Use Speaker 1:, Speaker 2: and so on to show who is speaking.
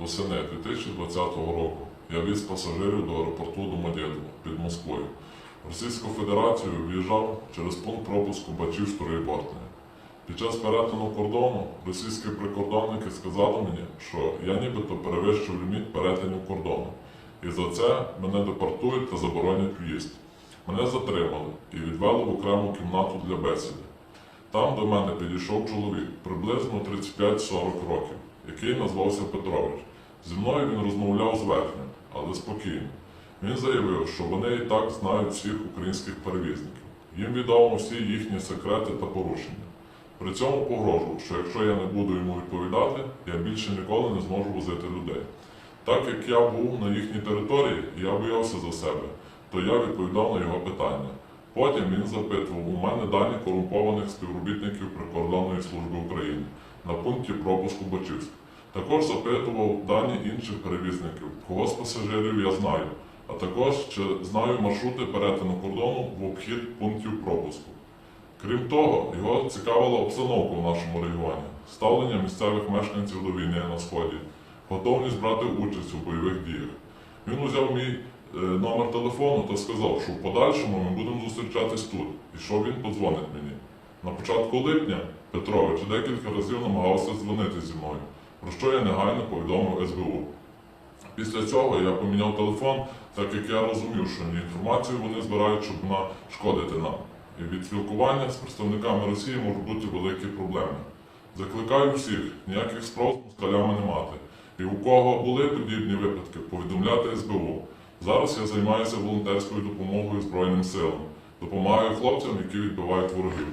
Speaker 1: восени 2020 року я віз пасажирів до аеропорту Домодєдово під Москвою. В Російську Федерацію в'їжджав через пункт пропуску Бачів Штурейбортне. Під час перетину кордону російські прикордонники сказали мені, що я нібито перевищив ліміт перетинів кордону. І за це мене депортують та заборонять в'їзд. Мене затримали і відвели в окрему кімнату для бесіди. Там до мене підійшов чоловік приблизно 35-40 років, який назвався Петрович. Зі мною він розмовляв зверхньо, але спокійно. Він заявив, що вони і так знають всіх українських перевізників. Їм відомо всі їхні секрети та порушення. При цьому погрожував, що якщо я не буду йому відповідати, я більше ніколи не зможу возити людей. Так як я був на їхній території і я боявся за себе, то я відповідав на його питання. Потім він запитував у мене дані корумпованих співробітників Прикордонної служби України на пункті пропуску Бачівськ. Також запитував дані інших перевізників, кого з пасажирів я знаю, а також чи знаю маршрути перетину кордону в обхід пунктів пропуску. Крім того, його цікавила обстановка в нашому регіоні, ставлення місцевих мешканців до війни на сході, готовність брати участь у бойових діях. Він узяв мій е, номер телефону та сказав, що в подальшому ми будемо зустрічатись тут, і що він подзвонить мені. На початку липня Петрович декілька разів намагався дзвонити зі мною, про що я негайно повідомив СБУ. Після цього я поміняв телефон, так як я розумів, що інформацію вони збирають, щоб вона шкодити нам. І від спілкування з представниками Росії можуть бути великі проблеми. Закликаю всіх ніяких спроб з москалями не мати. І у кого були подібні випадки, повідомляти СБУ. Зараз я займаюся волонтерською допомогою Збройним силам. Допомагаю хлопцям, які відбивають ворогів.